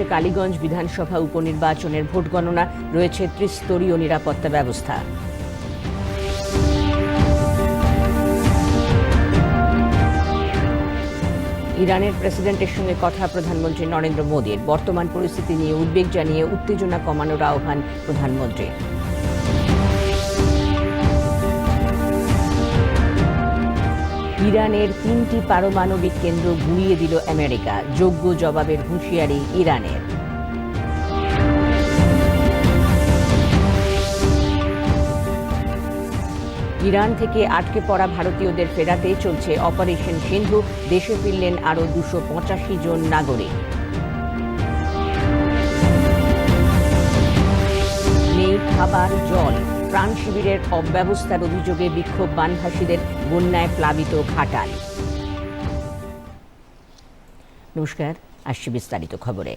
চলছে কালীগঞ্জ বিধানসভা উপনির্বাচনের ভোট গণনা রয়েছে ত্রিস্তরীয় নিরাপত্তা ব্যবস্থা। ইরানের প্রেসিডেন্টের সঙ্গে কথা প্রধানমন্ত্রী নরেন্দ্র মোদীর। বর্তমান পরিস্থিতি নিয়ে উদ্বেগ জানিয়ে উত্তেজনা কমানোর আহ্বান প্রধানমন্ত্রীর। ইরানের তিনটি পারমাণবিক কেন্দ্র গুঁড়িয়ে দিল আমেরিকা। যোগ্য জবাবের হুঁশিয়ারি ইরানের। ইরান থেকে আটকে পড়া ভারতীয়দের ফেরাতে চলছে অপারেশন সিন্ধু। দেশে ফিরলেন আরও দুশো পঁচাশি জন নাগরিক। নেই খাবার, জল। প্রাণ শিবিরের অব্যবস্থার অভিযোগে বিক্ষোভ বানভাসীদের বন্যায় প্লাবিত ঘাটাল। নমস্কার। আসছি বিস্তারিত খবরে।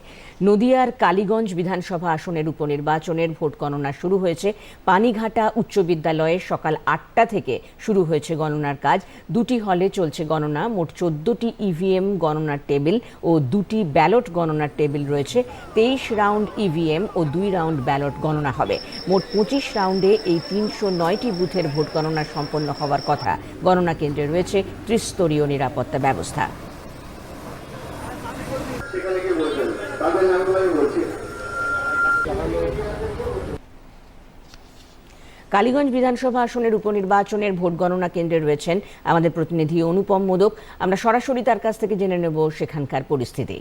নদিয়ার কালীগঞ্জ বিধানসভা আসনের উপনির্বাচনের ভোট গণনা শুরু হয়েছে। পানিঘাটা উচ্চ বিদ্যালয়ে সকাল আটটা থেকে শুরু হয়েছে গণনার কাজ। দুটি হলে চলছে গণনা। মোট চোদ্দটি ইভিএম গণনার টেবিল ও দুটি ব্যালট গণনার টেবিল রয়েছে। তেইশ রাউন্ড ইভিএম ও দুই রাউন্ড ব্যালট গণনা হবে। মোট পঁচিশ রাউন্ডে এই তিনশো নয়টি বুথের ভোট গণনা সম্পন্ন হওয়ার কথা গণনা কেন্দ্রে রয়েছে ত্রিস্তরীয় নিরাপত্তা ব্যবস্থা সেখানে গিয়ে বলবেন তাদের বলছি। কালীগঞ্জ বিধানসভা আসনের উপনির্বাচনের ভোট গণনা কেন্দ্রে রয়েছেন আমাদের প্রতিনিধি অনুপম মোদক। আমরা সরাসরি তার কাছ থেকে জেনে নেব সেখানকার পরিস্থিতি।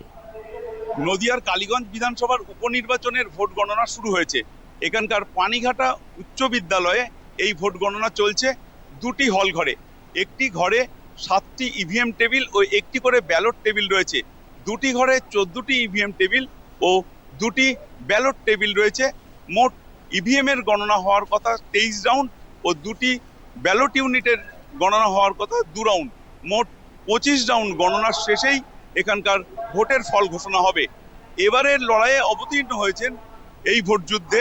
নদিয়ার কালীগঞ্জ বিধানসভার উপনির্বাচনের ভোট গণনা শুরু হয়েছে। এখানকার পানিঘাটা উচ্চ বিদ্যালয়ে এই ভোট গণনা চলছে দুটি হল ঘরে। একটি ঘরে সাতটি ইভিএম টেবিল ও একটি করে ব্যালট টেবিল রয়েছে। দুটি ঘরে চোদ্দটি ইভিএম টেবিল ও দুটি ব্যালট টেবিল রয়েছে। মোট ইভিএম এর গণনা হওয়ার কথা তেইশ রাউন্ড ও দুটি ব্যালট ইউনিটের গণনা হওয়ার কথা দু রাউন্ড। মোট পঁচিশ রাউন্ড গণনার শেষেই এখানকার ভোটের ফল ঘোষণা হবে। এবারের লড়াইয়ে অবতীর্ণ হয়েছেন এই ভোট যুদ্ধে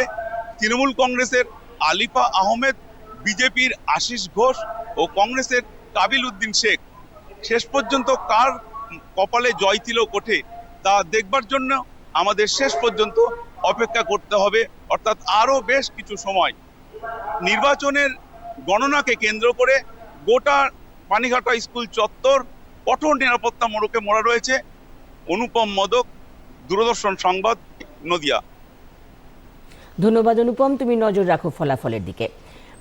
তৃণমূল কংগ্রেসের আলিফা আহমেদ, বিজেপির আশিস ঘোষ ও কংগ্রেসের কাবিল উদ্দিন শেখ। শেষ পর্যন্ত কার কপালে জয় তিলক ওঠে তা দেখবার জন্য আমাদের শেষ পর্যন্ত অপেক্ষা করতে হবে, অর্থাৎ আরও বেশ কিছু সময়। নির্বাচনের গণনাকে কেন্দ্র করে গোটা পানিঘাটা স্কুল চত্বর কঠোর নিরাপত্তা মোড়কে মোড়া রয়েছে। অনুপম মদক, দূরদর্শন সংবাদ, নদিয়া। ধন্যবাদ অনুপম, তুমি নজর রাখো ফলাফলের দিকে।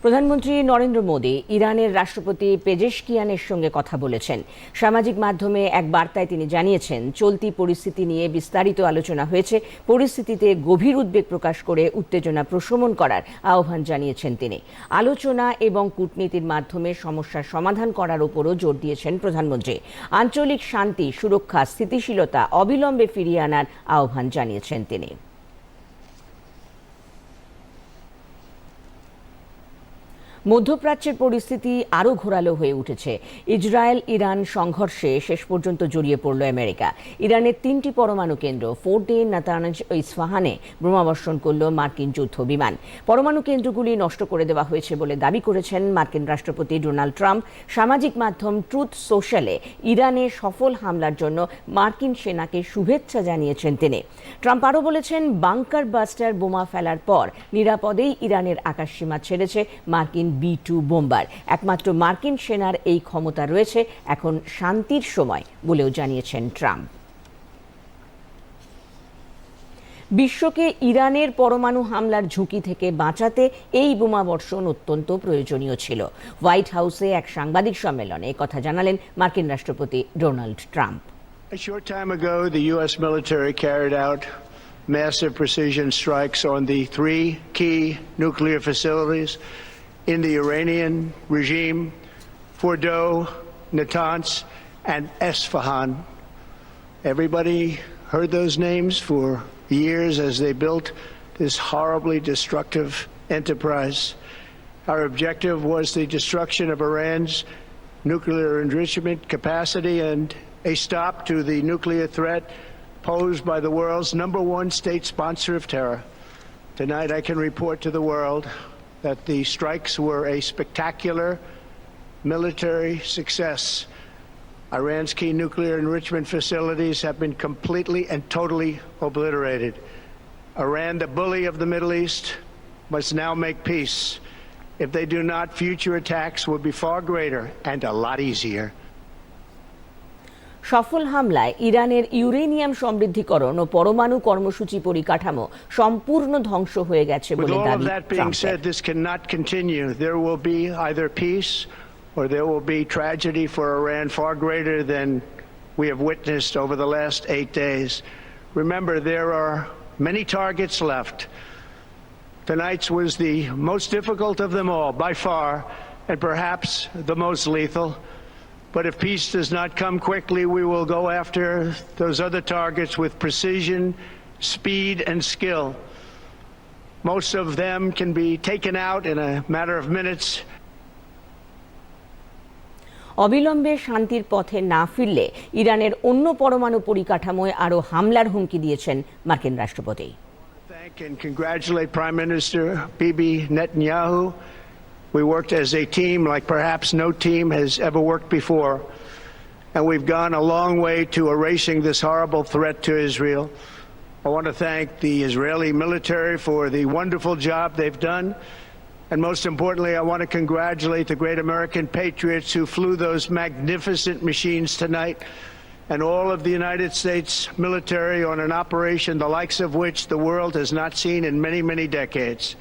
প্রধানমন্ত্রী নরেন্দ্র মোদী ইরানের রাষ্ট্রপতি পেজেশকিয়ানের সঙ্গে কথা বলেছেন। সামাজিক মাধ্যমে এক বার্তায় তিনি জানিয়েছেন, চলতি পরিস্থিতি নিয়ে বিস্তারিত আলোচনা হয়েছে। পরিস্থিতিতে গভীর উদ্বেগ প্রকাশ করে উত্তেজনা প্রশমন করার আহ্বান জানিয়েছেন তিনি। আলোচনা এবং কূটনীতির মাধ্যমে সমস্যার সমাধান করার উপরও জোর দিয়েছেন প্রধানমন্ত্রী। আঞ্চলিক শান্তি, সুরক্ষা, স্থিতিশীলতা অবিলম্বে ফিরিয়ে আনার আহ্বান জানিয়েছেন তিনি। মধ্যপ্রাচ্যের পরিস্থিতি আরও ঘোরালো হয়ে উঠেছে। ইসরায়েল, ইরান সংঘর্ষে শেষ পর্যন্ত জড়িয়ে পড়ল আমেরিকা। ইরানের তিনটি পরমাণু কেন্দ্র, ফোর্ট ডে, নাতানাজ ইস্ফাহানে বোমাবর্ষণ করল মার্কিন যুদ্ধ বিমান। পরমাণু কেন্দ্রগুলি নষ্ট করে দেওয়া হয়েছে বলে দাবি করেছেন মার্কিন রাষ্ট্রপতি ডোনাল্ড ট্রাম্প। সামাজিক মাধ্যম ট্রুথ সোশ্যালে ইরানে সফল হামলার জন্য মার্কিন সেনাকে শুভেচ্ছা জানিয়েছেন তিনি। ট্রাম্প আরও বলেছেন, বাংকার বাস্টার বোমা ফেলার পর নিরাপদেই ইরানের আকাশসীমা ছেড়েছে মার্কিন বি টু বোম্বার। একমাত্র মার্কিন সেনার এই ক্ষমতা রয়েছে এখন শান্তির সময় বলেও জানিয়েছেন ট্রাম্প। বিশ্বকে ইরানের পরমাণু হামলার ঝুঁকি থেকে বাঁচাতে এই বোমাবর্ষণ অত্যন্ত প্রয়োজনীয় ছিল। হোয়াইট হাউসে এক সাংবাদিক সম্মেলনে কথা জানালেন মার্কিন রাষ্ট্রপতি Donald Trump. A short time ago, the U.S. military carried out massive precision strikes on the three key nuclear facilities in the Iranian regime Fordo, Natanz, and Esfahan. Everybody heard those names for years as they built this horribly destructive enterprise. Our objective was the destruction of Iran's nuclear enrichment capacity and a stop to the nuclear threat posed by the world's number one state sponsor of terror. Tonight, I can report to the world that the strikes were a spectacular military success. Iran's key nuclear enrichment facilities have been completely and totally obliterated. Iran, the bully of the Middle East, must now make peace. If they do not, future attacks will be far greater and a lot easier. সফল হামলায় ইরানের uranium সমৃদ্ধিকরণ ও পরমাণু কর্মসূচি পরিকাঠামো সম্পূর্ণ ধ্বংস হয়ে গেছে বলে দাবি or there will be tragedy for Iran far greater than we have witnessed over the last eight days. Remember, there are many targets left. Tonight's was the most difficult of them all, by far, and perhaps the most lethal. But if peace does not come quickly, we will go after those other targets with precision, speed, and skill. Most of them can be taken out in a matter of minutes. অবিলম্বে শান্তির পথে না ফিরলে ইরানের অন্য পরমাণু পরিকাঠামোয় আরও হামলার হুমকি দিয়েছেন মার্কিন রাষ্ট্রপতি Thank and congratulate Prime Minister Bibi Netanyahu. We worked as a team like perhaps no team has ever worked before. And we've gone a long way to erasing this horrible threat to Israel. I want to thank the Israeli military for the wonderful job they've done. And most importantly, I want to congratulate the great American patriots who flew those magnificent machines tonight and all of the United States military on an operation the likes of which the world has not seen in many, many decades.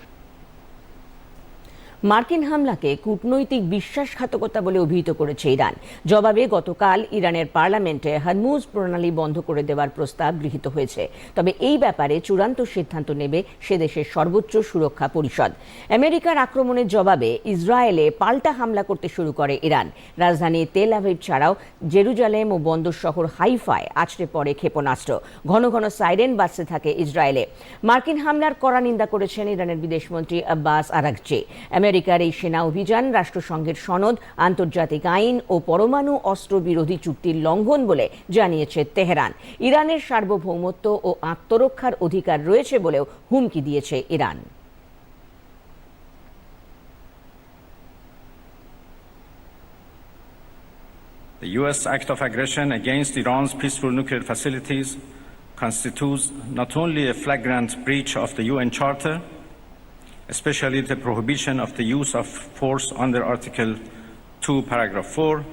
মার্কিন হামলাকে কূটনৈতিক বিশ্বাসঘাতকতা বলে অভিহিত করেছে Iran. জবাবে গতকাল ইরানের পার্লামেন্টে হরমুজ প্রণালী বন্ধ করে দেওয়ার প্রস্তাব গৃহীত হয়েছে। তবে এই ব্যাপারে চূড়ান্ত সিদ্ধান্ত নেবে সে দেশের সর্বোচ্চ সুরক্ষা পরিষদ। আমেরিকার আক্রমণের জবাবে ইসরায়েলে পাল্টা হামলা করতে শুরু করে ইরান। রাজধানী তেল আভিভ ছাড়াও জেরুজালেম ও বন্দর শহর হাইফায় আছড়ে পড়ে ক্ষেপণাস্ত্র। ঘন ঘন সাইরেন বাজতে থাকে ইসরায়েলে। মার্কিন হামলার কড়া নিন্দা করেছেন ইরানের বিদেশমন্ত্রী আব্বাস আরাকচি। আমেরিকার এই সেনা অভিযান রাষ্ট্রসংঘের সনদ আন্তর্জাতিক আইন ও পরমাণু অস্ত্র বিরোধী চুক্তির লঙ্ঘন বলে জানিয়েছে তেহরান ইরানের সার্বভৌমত্ব ও আত্মরক্ষার অধিকার রয়েছে বলেও হুমকি দিয়েছে Iran The U.S. act of aggression against Iran's peaceful nuclear facilities constitutes not only a flagrant breach of the UN Charter, especially the prohibition of the use of force under Article 2, Paragraph 4,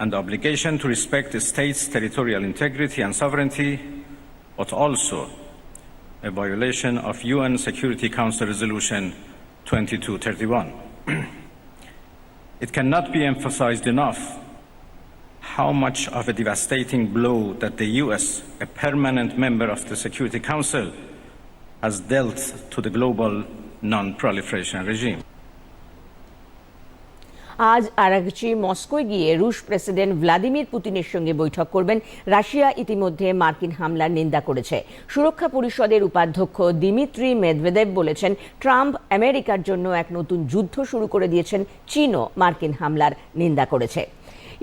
and the obligation to respect the state's territorial integrity and sovereignty, but also a violation of UN Security Council Resolution 2231. it cannot be emphasized enough how much of a devastating blow that the US, a permanent member of the Security Council, has dealt to the global non proliferation regime. আজ Araghchi মস্কোয় গিয়ে রুশ president Vladimir পুতিনের সঙ্গে বৈঠক করবেন Russia. ইতিমধ্যে মার্কিন হামলার নিন্দা করেছে। সুরক্ষা পরিষদের উপাধ্যক্ষ দিমিত্রি মেদভেদেব বলেছেন, ট্রাম্প আমেরিকার জন্য এক নতুন যুদ্ধ শুরু করে দিয়েছেন, চীনও মার্কিন হামলার নিন্দা করেছে।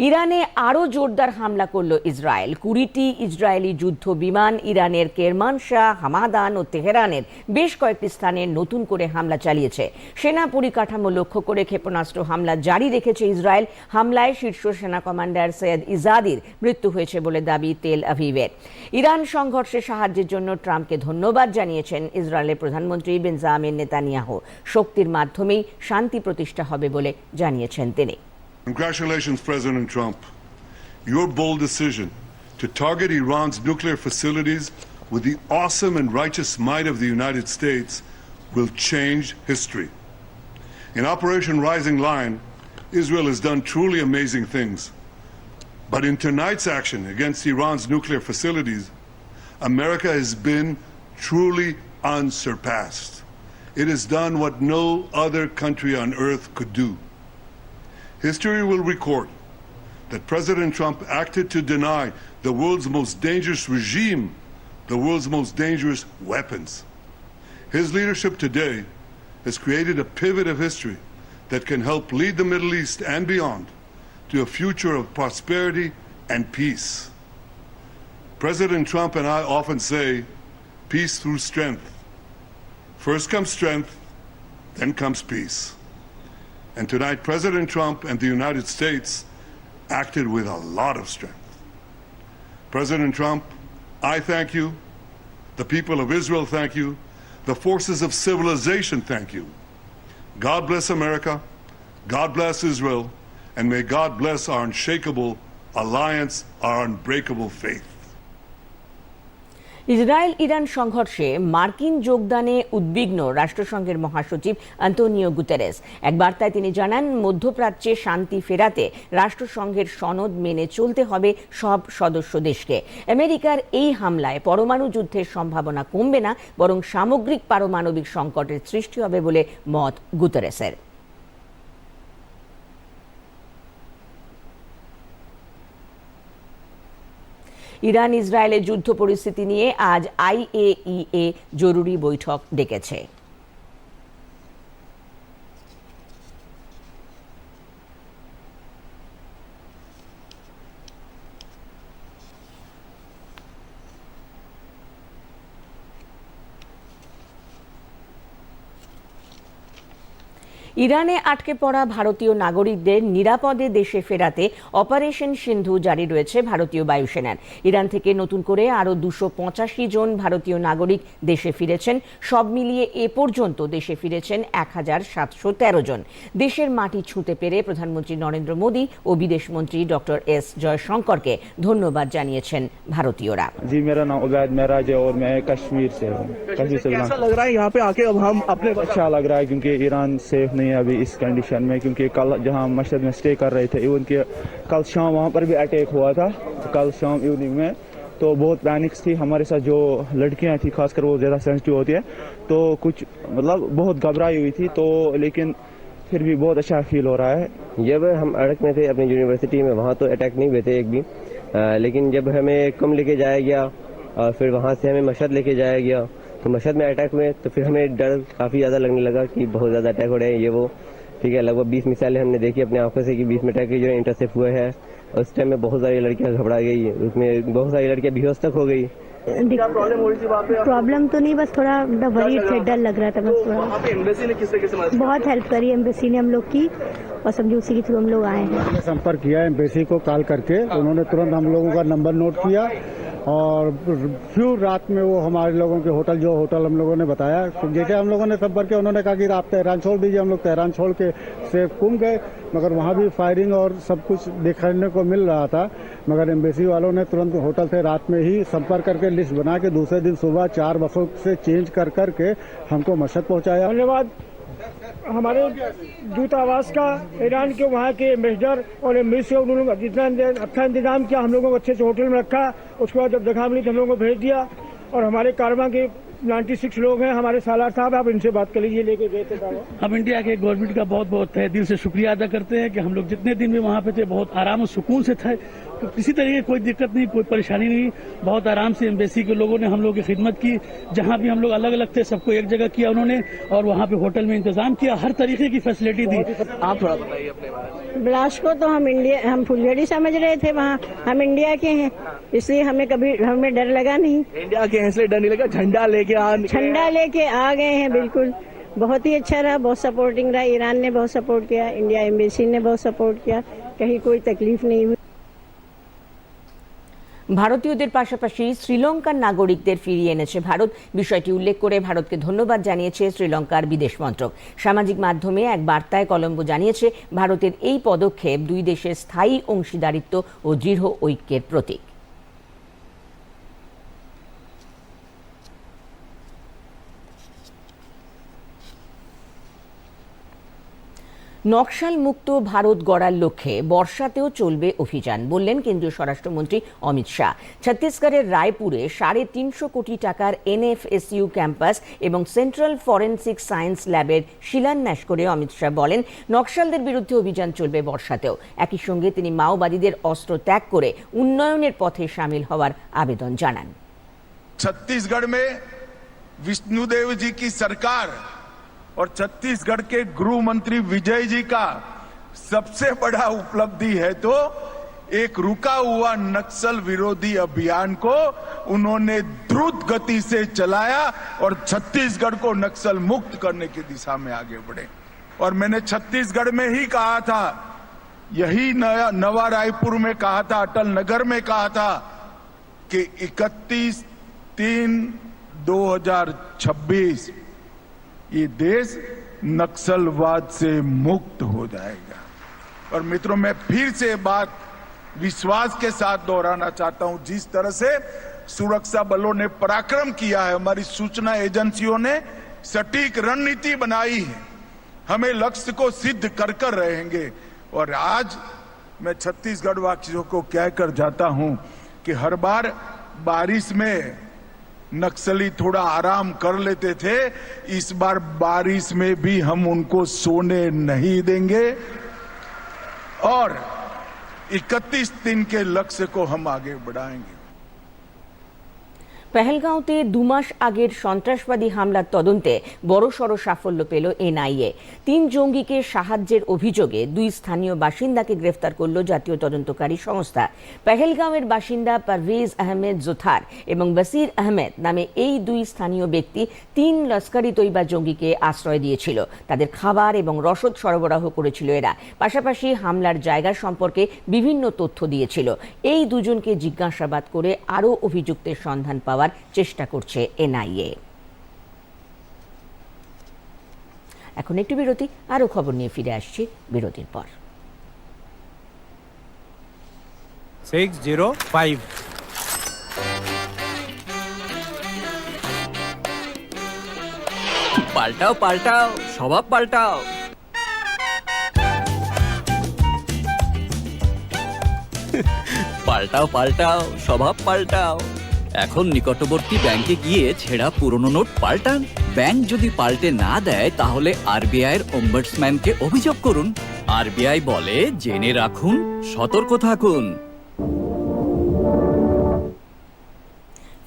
ইরানে আরও জোরদার হামলা করল ইসরায়েল। কুড়িটি ইসরায়েলি যুদ্ধ বিমান ইরানের কেরমানশাহ হামাদান ও তেহরানের বেশ কয়েকটি স্থানে নতুন করে হামলা চালিয়েছে। সেনা পরিকাঠামো লক্ষ্য করে ক্ষেপণাস্ত্র হামলা জারি রেখেছে ইসরায়েল। হামলায় শীর্ষ সেনা কমান্ডার সৈয়দ ইজাদির মৃত্যু হয়েছে বলে দাবি তেল আভিভের ইরান সংঘর্ষে সাহায্যের জন্য ট্রাম্পকে ধন্যবাদ জানিয়েছেন ইসরায়েলের প্রধানমন্ত্রী বেনজামিন নেতানিয়াহু। শক্তির মাধ্যমেই শান্তি প্রতিষ্ঠা হবে বলে জানিয়েছেন তিনি। Congratulations, President Trump. Your bold decision to target Iran's nuclear facilities with the awesome and righteous might of the United States will change history. In Operation Rising Lion, Israel has done truly amazing things. But in tonight's action against Iran's nuclear facilities, America has been truly unsurpassed. It has done what no other country on earth could do. History will record that President Trump acted to deny the world's most dangerous regime the world's most dangerous weapons. His leadership today has created a pivot of history that can help lead the Middle East and beyond to a future of prosperity and peace. President Trump and I often say, peace through strength. First comes strength, then comes peace. And tonight, President Trump and the United States acted with a lot of strength. President Trump, I thank you. The people of Israel thank you. The forces of civilization thank you. God bless America. God bless Israel. And may God bless our unshakable alliance, our unbreakable faith. Israel Iran সংঘর্ষে মার্কিন যোগদানে উদ্বিগ্ন রাষ্ট্রসংঘের মহাসচিব Antonio Guterres. এক বার্তায় তিনি জানান, মধ্যপ্রাচ্যে শান্তি ফেরাতে রাষ্ট্রসংঘের সনদ মেনে চলতে হবে সব সদস্য দেশকে। আমেরিকার এই হামলায় পরমাণু যুদ্ধের সম্ভাবনা কমবে না, বরং সামগ্রিক পারমাণবিক সংকটের সৃষ্টি হবে বলে মত গুতেরেসের। ইরান ইসরায়েলের যুদ্ধ পরিস্থিতি নিয়ে আজ আইএইএ জরুরি বৈঠক ডেকেছে। ইরানে আটকে পড়া ভারতীয় নাগরিকদের নিরাপদে দেশে ফেরাতে অপারেশন সিন্ধু জারি রয়েছে ভারতীয় বায়ুসেনার ইরান থেকে নতুন করে আরও দুশো পঁচাশি জন ভারতীয় নাগরিক দেশে ফিরেছেন সব মিলিয়ে এ পর্যন্ত দেশে ফিরেছেন এক হাজার সাতশো তেরো জন দেশের মাটি ছুঁতে পেরে প্রধানমন্ত্রী নরেন্দ্র মোদী ও বিদেশমন্ত্রী ডক্টর এস জয়শঙ্করকে ধন্যবাদ জানিয়েছেন ভারতীয়রা जी मेरा नाम उबैद महराज है और मैं कश्मीर से हूँ कश्मीर से कैसा लग रहा है यहाँ पे आके अब हम अपने अच्छा लग रहा है क्योंकि ईरान सेफ नहीं है अभी इस कंडीशन में क्योंकि कल जहाँ मशहद में स्टे कर रहे थे इवन कि कल शाम वहाँ पर भी अटैक हुआ था कल शाम इवनिंग में। तो बहुत पैनिक्स थी हमारे साथ जो लड़कियाँ थी खासकर वो ज़्यादा सेंसिटिव होती है। तो कुछ मतलब बहुत घबराई हुई थी तो लेकिन फिर भी बहुत अच्छा फील हो रहा है। जब हम अड़क में थे अपनी यूनिवर्सिटी में वहाँ तो अटैक नहीं हुए थे एक भी। अ, लेकिन जब हमें कम लेके जाया गया और फिर वहाँ से हमें मशहद लेके जाया गया मशहद में अटैक हुए तो फिर हमें डर काफ़ी ज़्यादा लगने लगा कि बहुत ज़्यादा अटैक हो रहे हैं ये वो। ठीक है लगभग बीस मिसाइलें हमने देखी अपनी आँखों से कि बीस में अटैक जो इंटरसेप्ट हुए हैं उस टाइम में बहुत सारी लड़कियाँ घबरा गई उसमें बहुत सारी लड़कियाँ बेहोश तक हो गई। प्रॉब्लम हो तो नहीं बस थोड़ा वरीड थे। डर लग रहा था बस थोड़ा। वहाँ एम्बेसी ने किस तरीके से बहुत हेल्प करी एम्बेसी ने हम लोग की और समझो उसी के थ्रू हम लोग आए हैं। संपर्क किया एम्बेसी को कॉल करके उन्होंने तुरंत हम लोगों का नंबर नोट किया और फिर रात में वो हमारे लोगों के होटल, जो होटल हम लोगों ने बताया जैसे हम लोगों ने संपर्क किया उन्होंने कहा कि आप तेहरान छोड़ दीजिए, हम लोग तेहरान छोड़ के से कुम गए, मगर वहाँ भी फायरिंग और सब कुछ देखने को मिल रहा था, मगर एम्बेसी वालों ने तुरंत होटल से रात में ही संपर्क करके लिस्ट बना के दूसरे दिन सुबह चार बसों से चेंज कर, करके हमको मशक पहुँचाया। धन्यवाद। हमारे दूतावास का ईरान के वहाँ के एम्बेसडर और एम्बेसी से उन्होंने जितना अच्छा इंतज़ाम किया, हम लोगों को अच्छे से होटल में रखा, उसके बाद जब जगह मिली तो हम लोगों को भेज दिया और हमारे कारवा के 96 लोग हैं, हमारे सालार साहब, आप इनसे बात कर लीजिए, लेके गए थे। हम इंडिया के गवर्नमेंट का बहुत बहुत तहे दिल से शुक्रिया अदा करते हैं कि हम लोग जितने दिन भी वहाँ पे थे, बहुत आराम और सुकून से थे किसी तरीके कोई दिक्कत नहीं कोई परेशानी नहीं। बहुत आराम से एम्बेसी के लोगों ने हम लोग की खिदमत की। जहाँ भी हम लोग अलग अलग थे सबको एक जगह किया उन्होंने और वहाँ पे होटल में इंतज़ाम किया। हर तरीके की फैसिलिटी दी आप थोड़ा बताइए अपने बिलास को तो हम इंडिया हम फुलझड़ी समझ रहे थे वहाँ। हम इंडिया के हैं इसलिए हमें कभी हमें डर लगा नहीं। इंडिया के हैं इसलिए डर नहीं लगा। झंडा लेके आ ठंडा लेके आ गए हैं बिल्कुल। बहुत ही अच्छा रहा बहुत सपोर्टिंग रहा। ईरान ने बहुत सपोर्ट किया इंडिया एम्बेसी ने बहुत सपोर्ट किया। कहीं कोई तकलीफ़ नहीं हुई। ভারতীয়দের পাশাপাশি শ্রীলঙ্কার নাগরিকদের ফিরিয়ে এনেছে ভারত। বিষয়টি উল্লেখ করে ভারতকে ধন্যবাদ জানিয়েছে শ্রীলঙ্কার বিদেশ মন্ত্রক। সামাজিক মাধ্যমে এক বার্তায় কলম্বো জানিয়েছে, ভারতের এই পদক্ষেপ দুই দেশের স্থায়ী অংশীদারিত্ব ও দৃঢ় ঐক্যের প্রতীক। নকশাল মুক্ত ভারত গড়ার লক্ষ্যে বর্ষাতেও চলবে অভিযান, বললেন কেন্দ্রীয় স্বরাষ্ট্রমন্ত্রী অমিত শাহ। ছত্তিশগড়ের রায়পুরে সাড়ে তিনশো কোটি টাকার এনএফএসইউ ক্যাম্পাস এবং সেন্ট্রাল ফরেন্সিক সায়েন্স ল্যাবের শিলান্যাস করে অমিত শাহ বলেন, নকশালদের বিরুদ্ধে অভিযান চলবে বর্ষাতেও। একই সঙ্গে তিনি মাওবাদীদের অস্ত্র ত্যাগ করে উন্নয়নের পথে সামিল হওয়ার আবেদন জানান। ছত্তিশগড় মে বিষ্ণুদেব জি কি সরকার और छत्तीसगढ़ के गृह मंत्री विजय जी का सबसे बड़ा उपलब्धि है तो एक रुका हुआ नक्सल विरोधी अभियान को उन्होंने द्रुत गति से चलाया और छत्तीसगढ़ को नक्सल मुक्त करने की दिशा में आगे बढ़े। और मैंने छत्तीसगढ़ में ही कहा था, यही नया, नवा रायपुर में कहा था, अटल नगर में कहा था कि 31 तीन 2026 ये देश नक्सलवाद से मुक्त हो जाएगा। और मित्रों, मैं फिर से बात विश्वास के साथ दोहराना चाहता हूँ। जिस तरह से सुरक्षा बलों ने पराक्रम किया है, हमारी सूचना एजेंसियों ने सटीक रणनीति बनाई है। हमें लक्ष्य को सिद्ध कर कर रहेंगे। और आज मैं छत्तीसगढ़ वासियों को कहकर जाता हूँ कि हर बार बारिश में नक्सली थोड़ा आराम कर लेते थे। इस बार बारिश में भी हम उनको सोने नहीं देंगे। और 31 दिन के लक्ष्य को हम आगे बढ़ाएँगे। পেহেলগাঁওতে দুমাস আগের সন্ত্রাসবাদী হামলার তদন্তে বড়সড় সাফল্য পেল এনআইএ। তিন জঙ্গিকে সাহায্যের অভিযোগে দুই স্থানীয় বাসিন্দাকে গ্রেফতার করল জাতীয় তদন্তকারী সংস্থা। পেহেলগাঁওয়ের বাসিন্দা পারভেজ আহমেদ জোথার এবং বসির আহমেদ নামে এই দুই স্থানীয় ব্যক্তি তিন লস্করি তৈবা জঙ্গিকে আশ্রয় দিয়েছিল। তাদের খাবার এবং রসদ সরবরাহ করেছিল এরা। পাশাপাশি হামলার জায়গা সম্পর্কে বিভিন্ন তথ্য দিয়েছিল। এই দুজনকে জিজ্ঞাসাবাদ করে আরও অভিযুক্তের সন্ধান পাওয়ার চেষ্টা করছে এনআইএ। এখন একটু বিরতি আরও খবর নিয়ে ফিরে আসছি বিরতির পর। সিক্স জিরো ফাইভ পাল্টাও পাল্টাও স্বভাব পাল্টাও। পাল্টাও পাল্টাও স্বভাব পাল্টাও। এখন নিকটবর্তী ব্যাংকে গিয়ে ছেঁড়া পুরনো নোট পাল্টান। ব্যাংক যদি পাল্টে না দেয়, তাহলে আরবিআই এর ওম্বার্সম্যানকে অভিযোগ করুন। আরবিআই বলে, জেনে রাখুন, সতর্ক থাকুন।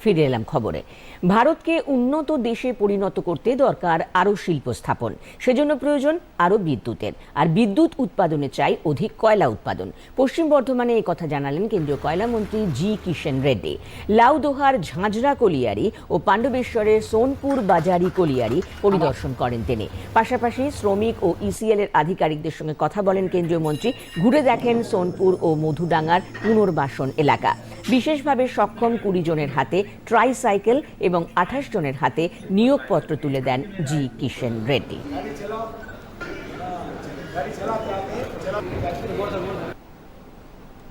ফিরে এলাম খবরে। ভারতকে উন্নত দেশে পরিণত করতে দরকার আরও শিল্প স্থাপন। সেজন্য প্রয়োজন আরও বিদ্যুতের। আর বিদ্যুৎ উৎপাদনে চাই অধিক কয়লা উৎপাদন। পশ্চিম বর্ধমানে এই কথা জানালেন কেন্দ্রীয় কয়লামন্ত্রী জি কিষেন রেড্ডি। লাউদোহার ঝাঁঝরা কলিয়ারি ও পাণ্ডবেশ্বরের সোনপুর বাজারি কলিয়ারি পরিদর্শন করেন তিনি। পাশাপাশি শ্রমিক ও ইসিএল এর আধিকারিকদের সঙ্গে কথা বলেন কেন্দ্রীয় মন্ত্রী। ঘুরে দেখেন সোনপুর ও মধুডাঙ্গার পুনর্বাসন এলাকা। বিশেষভাবে সক্ষম কুড়ি জনের হাতে ট্রাইসাইকেল এবং আঠাশ জনের হাতে নিয়োগপত্র তুলে দেন জি কিষেন রেড্ডি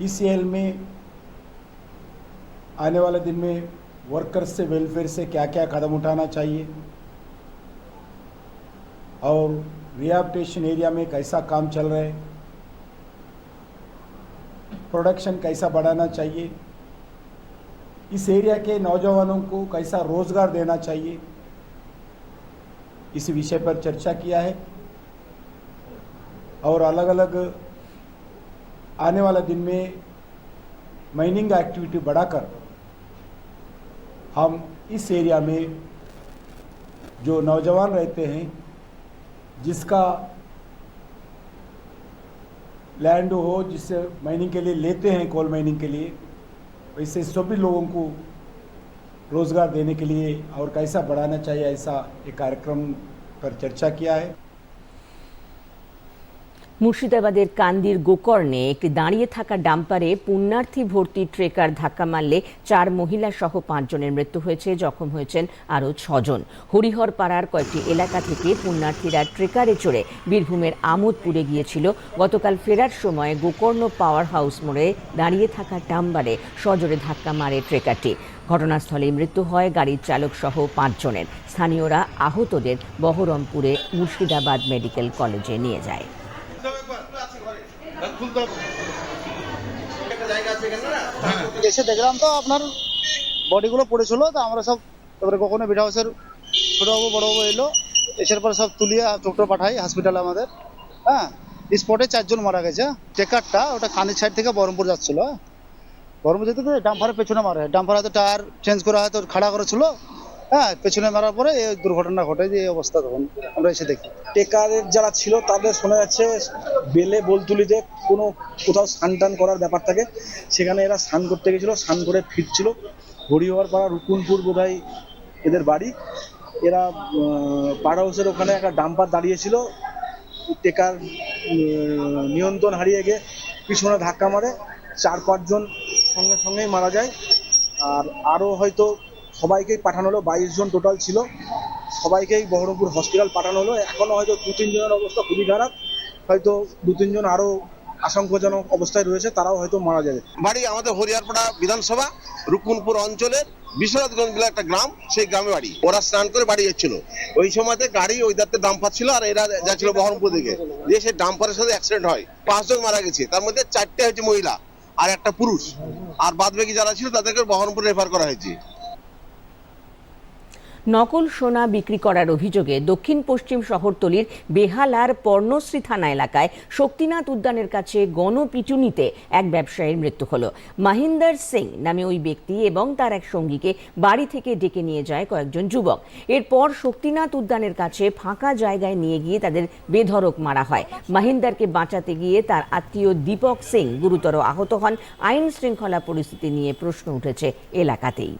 ईसीएल में आने वाले दिन में वर्कर्स से वेलफेयर से क्या क्या कदम उठाना चाहिए और रिहैबिलिटेशन एरिया में कैसा काम चल रहा है प्रोडक्शन कैसा बढ़ाना चाहिए इस एरिया के नौजवानों को कैसा रोज़गार देना चाहिए? इस विषय पर चर्चा किया है। और अलग अलग आने वाले दिन में माइनिंग एक्टिविटी बढ़ाकर हम इस एरिया में जो नौजवान रहते हैं, जिसका लैंड हो, जिससे माइनिंग के लिए लेते हैं कोल माइनिंग के लिए वैसे सभी लोगों को रोज़गार देने के लिए और कैसा बढ़ाना चाहिए ऐसा एक कार्यक्रम पर चर्चा किया है। মুর্শিদাবাদের কান্দির গোকর্ণে একটি দাঁড়িয়ে থাকা ডাম্পারে পুণ্যার্থী ভর্তি ট্রেকার ধাক্কা মারলে চার মহিলা সহ পাঁচজনের মৃত্যু হয়েছে, জখম হয়েছেন আরও ছজন। হরিহর পাড়ার কয়েকটি এলাকা থেকে পুণ্যার্থীরা ট্রেকারে চড়ে বীরভূমের আমোদপুরে গিয়েছিল। গতকাল ফেরার সময় গোকর্ণ পাওয়ার হাউস মোড়ে দাঁড়িয়ে থাকা ডাম্বারে সজোরে ধাক্কা মারে ট্রেকারটি। ঘটনাস্থলে মৃত্যু হয় গাড়ির চালক সহ পাঁচজনের। স্থানীয়রা আহতদের বহরমপুরে মুর্শিদাবাদ মেডিকেল কলেজে নিয়ে যায়। এসে দেখলাম তো আপনার বডিগুলো পড়েছিল তো আমরা সব তারপরে কখনো বিট হাউসের ছোটবাবু বড়বাবু এলো। এসের পরে সব তুলিয়ে টোটো পাঠাই হসপিটালে আমাদের। হ্যাঁ স্পটে চারজন মারা গেছে। টেকারটা ওটা কানের সাইড থেকে বহরমপুর যাচ্ছিল হ্যাঁ। বহরমপুর যেতে ডাম্পারের পেছনে মারে ডাম্পার হয়তো টায়ার চেঞ্জ করে হয়তো খাড়া করেছিল হ্যাঁ পেছনে মারার পরে এই দুর্ঘটনা ঘটে যে অবস্থা তখন। আমরা এসে দেখি। টেকারের যারা ছিল, তাদের শোনা যাচ্ছে বেলে বলতুলিতে কোনো কোথাও স্নান টান করার ব্যাপার থাকে। সেখানে এরা স্নান করতে গেছিল, স্নান করে ফিরছিল। হরিহর পাড়া, রুকুনপুর বোধহয় এদের বাড়ি। এরা পাড়া হাউসের ওখানে একটা ডাম্পার দাঁড়িয়েছিল। টেকার নিয়ন্ত্রণ হারিয়ে গিয়ে পিছনে ধাক্কা মারে। চার পাঁচজন সঙ্গে সঙ্গেই মারা যায়। আর আরও হয়তো সবাইকেই পাঠানো হলো, বাইশ জন টোটাল ছিল। সবাইকেই বহরমপুর হসপিটাল পাঠানো হলো। এখনও হয়তো দু তিনজনের অবস্থা খুবই খারাপ। হয়তো দু তিনজন আরও আশঙ্কাজনক অবস্থায় রয়েছে, তারাও হয়তো মারা যাবে। বাড়ি আমাদের হরিয়ারপাড়া বিধানসভা রুকুনপুর অঞ্চলের বিশ্বনাথগঞ্জ বলে একটা গ্রাম, সেই গ্রামে বাড়ি। ওরা স্নান করে বাড়ি যাচ্ছিল। ওই সময়তে গাড়ি ওই দাঁড়তে ডাম্পার ছিল আর এরা যাচ্ছিল বহরমপুর দিকে। দিয়ে সেই ডাম্পারের সাথে অ্যাক্সিডেন্ট হয়। পাঁচজন মারা গেছে। তার মধ্যে চারটে হচ্ছে মহিলা আর একটা পুরুষ। আর বাদ বাকি যারা ছিল তাদেরকে বহরমপুর রেফার করা হয়েছে। নকল সোনা বিক্রি করার অভিযোগে দক্ষিণ পশ্চিম শহরতলির বেহালার পর্ণশ্রী থানা এলাকায় শক্তিনাথ উদ্যানের কাছে গণপিটুনিতে এক ব্যবসায়ীর মৃত্যু হলো। মাহিন্দর সিং নামে ওই ব্যক্তি এবং তার এক সঙ্গীকে বাড়ি থেকে ডেকে নিয়ে যায় কয়েকজন যুবক। এরপর শক্তিনাথ উদ্যানের কাছে ফাঁকা জায়গায় নিয়ে গিয়ে তাদের বেধড়ক মারা হয়। মাহিন্দারকে বাঁচাতে গিয়ে তার আত্মীয় দীপক সিং গুরুতর আহত হন। আইন শৃঙ্খলা পরিস্থিতি নিয়ে প্রশ্ন উঠেছে এলাকাতেই।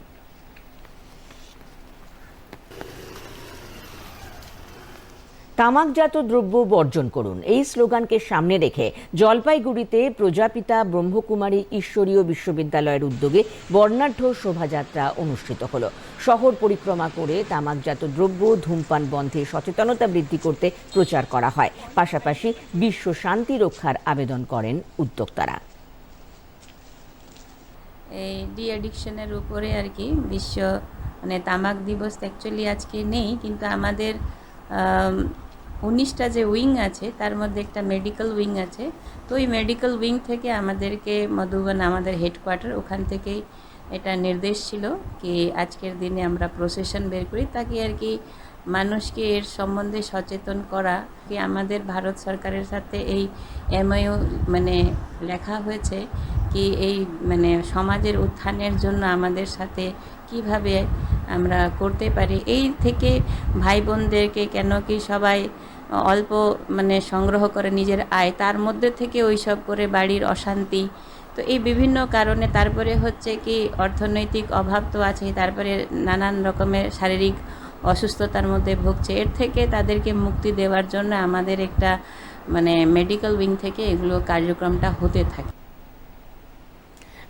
তামাকজাত দ্রব্য বর্জন করুন। এই স্লোগানকে সামনে রেখে জলপাইগুড়িতে প্রজাপিতা ব্রহ্মকুমারী ঈশ্বরীয় বিশ্ববিদ্যালয়ের উদ্যোগে বর্ণাঢ্য শোভাযাত্রা অনুষ্ঠিত হলো। শহর পরিক্রমা করে তামাকজাত দ্রব্য, ধূমপান বন্ধে সচেতনতা বৃদ্ধি করতে প্রচার করা হয়। পাশাপাশি বিশ্ব শান্তি রক্ষার আবেদন করেন উদ্যোক্তারা। এই ডি অ্যাডিকশনের উপরে আর কি বিশ্ব মানে তামাক দিবস অ্যাকচুয়ালি আজকে নেই, কিন্তু আমাদের উনিশটা যে উইং আছে, তার মধ্যে একটা মেডিকেল উইং আছে। তো ওই মেডিকেল উইং থেকে আমাদেরকে, মধুবন আমাদের হেডকোয়ার্টার ওখান থেকেই এটা নির্দেশ ছিল কি আজকের দিনে আমরা প্রসেশন বের করি। তাকে আর কি মানুষকে এর সম্বন্ধে সচেতন করা, কি আমাদের ভারত সরকারের সাথে এই এমআইও মানে লেখা হয়েছে কি এই মানে সমাজের উত্থানের জন্য আমাদের সাথে কীভাবে আমরা করতে পারি। এই থেকে ভাই বোনদেরকে কেন কি সবাই অল্প মানে সংগ্রহ করে নিজের আয়, তার মধ্যে থেকে ওই সব করে বাড়ির অশান্তি। তো এই বিভিন্ন কারণে তারপরে হচ্ছে কি অর্থনৈতিক অভাব তো আছে তারপরে নানান রকমের শারীরিক অসুস্থতার মধ্যে ভুগছে। এর থেকে তাদেরকে মুক্তি দেওয়ার জন্য আমাদের একটা মানে মেডিকেল উইং থেকে এগুলো কার্যক্রমটা হতে থাকে।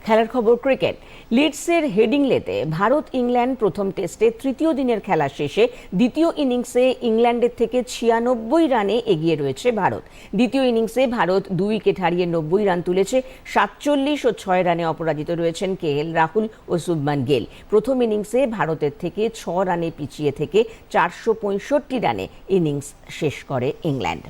খেলার খবর ক্রিকেট। লিডসের হেডিংলেতে ভারত ইংল্যান্ড প্রথম টেস্টে তৃতীয় দিনের খেলা শেষে দ্বিতীয় ইনিংসে ইংল্যান্ডের থেকে ছিয়ানব্বই রানে এগিয়ে রয়েছে ভারত। দ্বিতীয় ইনিংসে ভারত দুই উইকেট হারিয়ে নব্বই রান তুলেছে, সাতচল্লিশ ও ছয় রানে অপরাজিত রয়েছেন কে এল, রাহুল ও শুভমান গেল। প্রথম ইনিংসে ভারতের থেকে ছ রানে পিছিয়ে থেকে চারশো পঁয়ষট্টি রানে ইনিংস শেষ করে ইংল্যান্ড।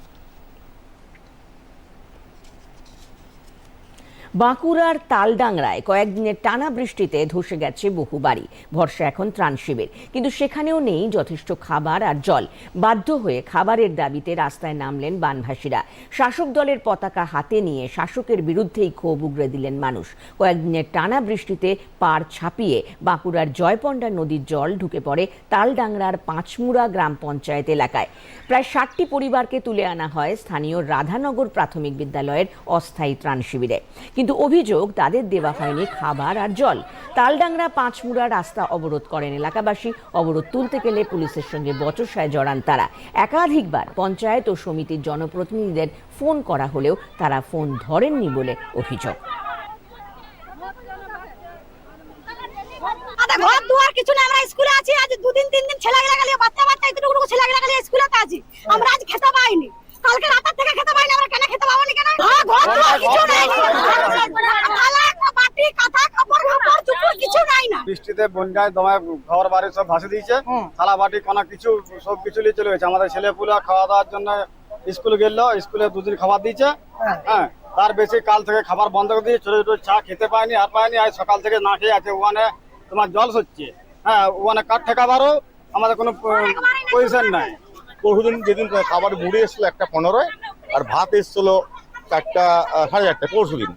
বাঁকুড়ার তালডাংরায় কয়েকদিনের টানা বৃষ্টিতে ধসে গেছে বহু বাড়ি। ভরসা এখন ত্রাণ শিবির। কিন্তু সেখানেও নেই যথেষ্ট খাবার আর জল। বাধ্য হয়ে খাবারের দাবিতে রাস্তায় নামলেন বানভাসীরা। শাসক দলের পতাকা হাতে নিয়ে শাসকের বিরুদ্ধেই ক্ষোভ উগড়ে দিলেন মানুষ। কয়েকদিনের টানা বৃষ্টিতে পার ছাপিয়ে বাঁকুড়ার জয়পন্ডা নদীর জল ঢুকে পড়ে তালডাংরার পাঁচমুড়া গ্রাম পঞ্চায়েত এলাকায়। প্রায় ষাটটি পরিবারকে তুলে আনা হয় স্থানীয় রাধানগর প্রাথমিক বিদ্যালয়ের অস্থায়ী ত্রাণ শিবিরে। কিন্তু অভিযোগ, তাদের দেওয়া হয়নি খাবার আর জল। তালডাংরা পাঁচমুড়া রাস্তা অবরোধ করেন এলাকাবাসী। অবরোধ তুলতে গেলে পুলিশের সঙ্গে বচসায় জড়ান তারা। একাধিকবার পঞ্চায়েত ও সমিতির জনপ্রতিনিধিদের ফোন করা হলেও তারা ফোন ধরেননি বলে অভিযোগ। ঘর দুয়ার কিছু না স্কুলে দুদিন তিন দিন আমরা আজ খেতে পাইনি। কালকে রাতের থেকে খেতে পাইনি আমরা কেন খেতে পাবো কেন হ্যাঁ, ঘর কিছু নাই থালা বাটি কাঁথা কাপড় কাপড় চুপড় কিছু নাই না বৃষ্টিতে বন্যায় দমায় ঘর বাড়ি সব ভাসে দিয়েছে থালা বাটি কোনা কিছু সব কিছু নিয়ে চলে গেছে আমাদের ছেলে পুলা খাওয়া দাওয়ার জন্য স্কুলে গেল স্কুলে দুদিন খাবার দিয়েছে হ্যাঁ তার বেশি কাল থেকে খাবার বন্ধ করে দিয়ে ছোট ছোট চা খেতে পায়নি আর পায়নি আজ সকাল থেকে না খেয়ে আছে ওখানে তোমার জল সচ্ছে হ্যাঁ ওখানে কাঠ ঠেকাবারও আমাদের কোনো পজিশন নাই পরশুদিন যেদিন খাবার মুড়ি এসেছিল একটা পনেরোয় আর ভাত এসেছিল চারটা সাড়ে চারটে পরশু দিন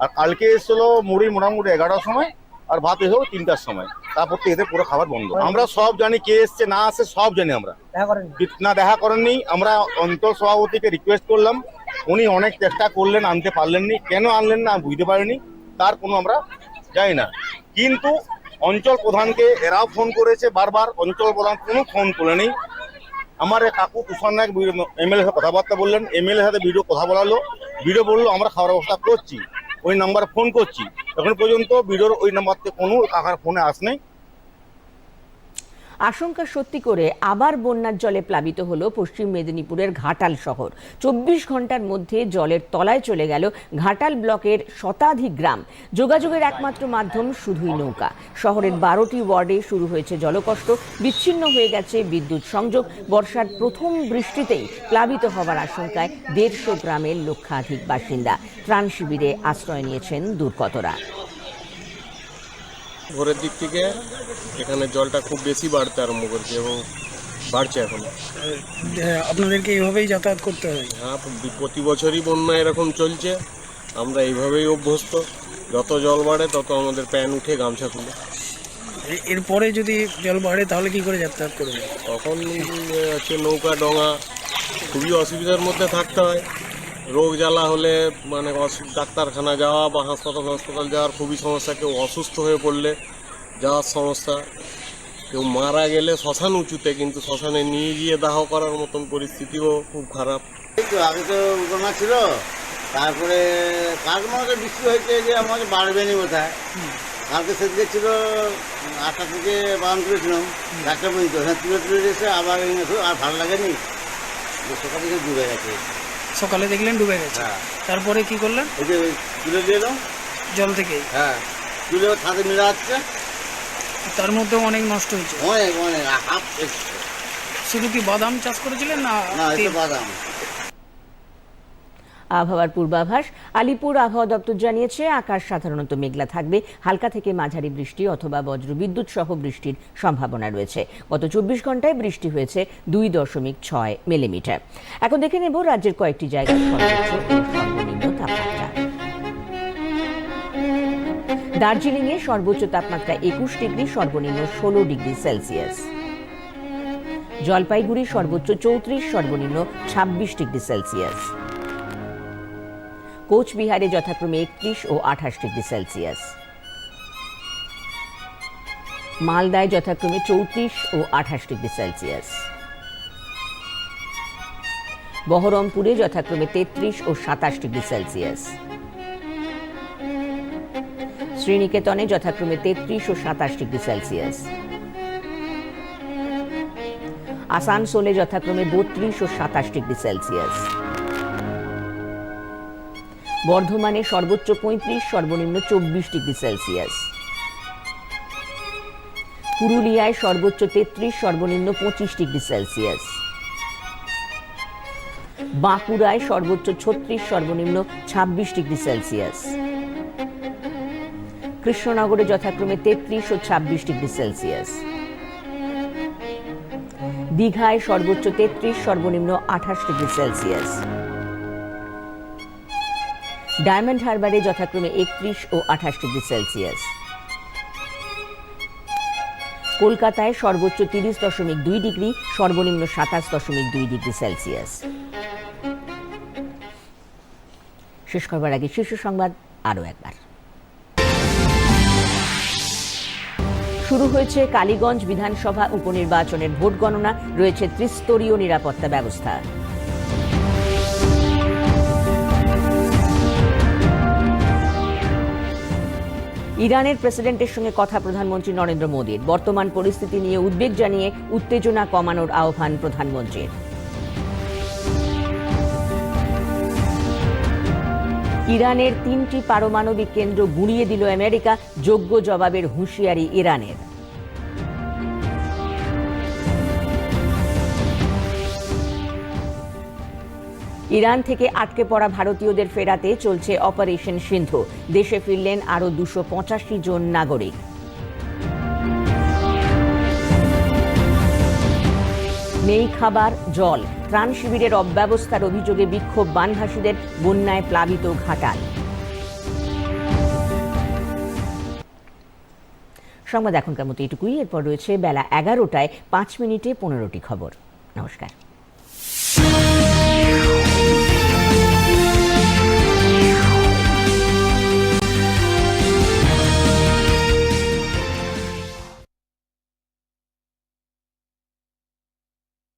আর কালকে এসেছিল মুড়ি মোটামুটি এগারোটার সময় আর ভাত এসেছিল তিনটার সময়। তারপর থেকে এতে পুরো খাবার বন্ধ। আমরা সব জানি কে এসছে না আসে সব জানি আমরা। না দেখা করেননি। আমরা অন্তর সভাপতিকে রিকোয়েস্ট করলাম। উনি অনেক চেষ্টা করলেন আনতে পারলেননি। কেন আনলেন না বুঝতে পারিনি। তার কোনো আমরা জানি না। কিন্তু অঞ্চল প্রধানকে এরাও ফোন করেছে বারবার। অঞ্চল প্রধান কোনো ফোন তোলেনি। আমার কাকু তুষার নায়ক এমএলএ সাথে কথাবার্তা বললেন, এমএলএ সাথে ভিডিও কথা বলালো ভিডিও বলল, আমরা খাওয়ার ব্যবস্থা করছি, ওই নাম্বার ফোন করছি। এখন পর্যন্ত ভিডিওর ওই নাম্বার থেকে কোনো কাকার ফোনে আসেনি। আশঙ্কা সত্যি করে আবার বন্যার জলে প্লাবিত হলো পশ্চিম মেদিনীপুরের ঘাটাল শহর। চব্বিশ ঘণ্টার মধ্যে জলের তলায় চলে গেল ঘাটাল ব্লকের শতাধিক গ্রাম। যোগাযোগের একমাত্র মাধ্যম শুধুই নৌকা। শহরের বারোটি ওয়ার্ডে শুরু হয়েছে জলকষ্ট, বিচ্ছিন্ন হয়ে গেছে বিদ্যুৎ সংযোগ, বর্ষার প্রথম বৃষ্টিতেই প্লাবিত হওয়ার আশঙ্কায় দেড়শো গ্রামের লক্ষাধিক বাসিন্দা। ত্রাণ শিবিরে আশ্রয় নিয়েছেন দুর্গতরা। ভোরের দিক থেকে এখানে জলটা খুব বেশি বাড়তে আরম্ভ করছে এবং বাড়ছে এখন। আপনাদেরকে এইভাবেই যাতায়াত করতে হয়। হ্যাঁ প্রতি বছরই বন্যা এরকম চলছে। আমরা এইভাবেই অভ্যস্ত। যত জল বাড়ে তত আমাদের প্যান উঠে গামছা খুলে। এরপরে যদি জল বাড়ে তাহলে কি করে যাতায়াত করবে তখন হচ্ছে নৌকা ডঙা। খুবই অসুবিধার মধ্যে থাকতে হয়। রোগ জ্বালা হলে মানে ডাক্তারখানা যাওয়া বা হাসপাতাল হাসপাতাল যাওয়ার খুবই সমস্যা। কেউ অসুস্থ হয়ে পড়লে যাওয়ার সমস্যা। কেউ মারা গেলে শ্মশান উঁচুতে, কিন্তু শ্মশানে নিয়ে গিয়ে দাহ করার মতন পরিস্থিতিও খুব খারাপ। আগে তো উগমা ছিল। তারপরে কালকে মনে বৃষ্টি হয়েছে যে আমাদের বাড়বে নি বোধহয়। কালকে সেদিকে ছিল, আটটা থেকে বাগান করেছিলাম। চারটা পর্যন্ত। হ্যাঁ তুলে তুলে এসে আবার আর ভালো লাগেনি। সকাল থেকে ডুবে গেছে। সকালে দেখলেন ডুবে গেছে। হ্যাঁ। তারপরে কি করলেন? এই যে তুলে দিয়ে দাও। জল থেকে হ্যাঁ। তুলে মিলে তার মধ্যে অনেক নষ্ট হয়েছে। অনেক অনেক হাফ শুধু কি বাদাম চাষ করেছিলেন না বাদাম। আবহাওয়ার পূর্বাভাস। আলিপুর আবহাওয়া দপ্তর জানিয়েছে, আকাশ সাধারণত মেঘলা থাকবে। হালকা থেকে মাঝারি বৃষ্টি অথবা বজ্রবিদ্যুৎ সহ বৃষ্টির সম্ভাবনা রয়েছে। গত চব্বিশ ঘন্টায় বৃষ্টি হয়েছে দুই দশমিক ছয় মিলিমিটার। এখন দেখে নেব রাজ্যের কয়েকটি জায়গায় সর্বনিম্ন তাপমাত্রা। দার্জিলিংয়ে সর্বোচ্চ তাপমাত্রা একুশ ডিগ্রি, সর্বনিম্ন ষোলো ডিগ্রি সেলসিয়াস। জলপাইগুড়ি সর্বোচ্চ চৌত্রিশ, সর্বনিম্ন ছাব্বিশ ডিগ্রি সেলসিয়াস। কোচবিহারে যথাক্রমে একত্রিশ ও আঠাশ ডিগ্রি সেলসিয়াস। মালদায় যথাক্রমে চৌত্রিশ ও আঠাশ ডিগ্রি সেলসিয়াস। বহরমপুরে যথাক্রমে তেত্রিশ ও সাতাশ ডিগ্রি সেলসিয়াস। শ্রীনিকেতনে যথাক্রমে তেত্রিশ ও সাতাশ ডিগ্রি সেলসিয়াস। আসানসোলে যথাক্রমে বত্রিশ ও সাতাশ ডিগ্রি সেলসিয়াস। বর্ধমানে সর্বোচ্চ পঁয়ত্রিশ, সর্বনিম্ন চব্বিশ ডিগ্রি সেলসিয়াস। পুরুলিয়ায় সর্বোচ্চ তেত্রিশ, সর্বনিম্ন পঁচিশ ডিগ্রি সেলসিয়াস। বাঁকুড়ায় সর্বোচ্চ ছত্রিশ, সর্বনিম্ন ছাব্বিশ ডিগ্রি সেলসিয়াস। কৃষ্ণনগরে যথাক্রমে তেত্রিশ ও ছাব্বিশ ডিগ্রি সেলসিয়াস। দীঘায় সর্বোচ্চ তেত্রিশ, সর্বনিম্ন আঠাশ ডিগ্রি সেলসিয়াস। ডায়মন্ড হারবারে যথাক্রমে একত্রিশ ও আঠাশ ডিগ্রি সেলসিয়াস। কলকাতায় সর্বোচ্চ তিরিশ দশমিক দুই ডিগ্রি, সর্বনিম্ন সাতাশ দশমিক দুই ডিগ্রি সেলসিয়াস। শেষ করবার আগে শীর্ষ সংবাদ আরও একবার। শুরু হয়েছে কালীগঞ্জ বিধানসভা উপনির্বাচনের ভোট গণনা, রয়েছে ত্রিস্তরীয় নিরাপত্তা ব্যবস্থা। ইরানের প্রেসিডেন্টের সঙ্গে কথা প্রধানমন্ত্রী নরেন্দ্র মোদীর। বর্তমান পরিস্থিতি নিয়ে উদ্বেগ জানিয়ে উত্তেজনা কমানোর আহ্বান প্রধানমন্ত্রীর। ইরানের তিনটি পারমাণবিক কেন্দ্র গুঁড়িয়ে দিল আমেরিকা, যোগ্য জবাবের হুঁশিয়ারি ইরানের। ইরান থেকে আটকে পড়া ভারতীয়দের ফেরাতে চলছে অপারেশন সিন্ধু। দেশে ফিরলেন আরও দুশো পঁচাশি জন নাগরিক। নেই খাবার, জল। ত্রাণ শিবিরের অব্যবস্থার অভিযোগে বিক্ষোভ বানভাসীদের, বন্যায় প্লাবিত ঘাটাল। সংবাদ এখনকার মতো এটুকুই। এরপর রয়েছে বেলা এগারোটায় পাঁচ মিনিটে পনেরোটি খবর। নমস্কার।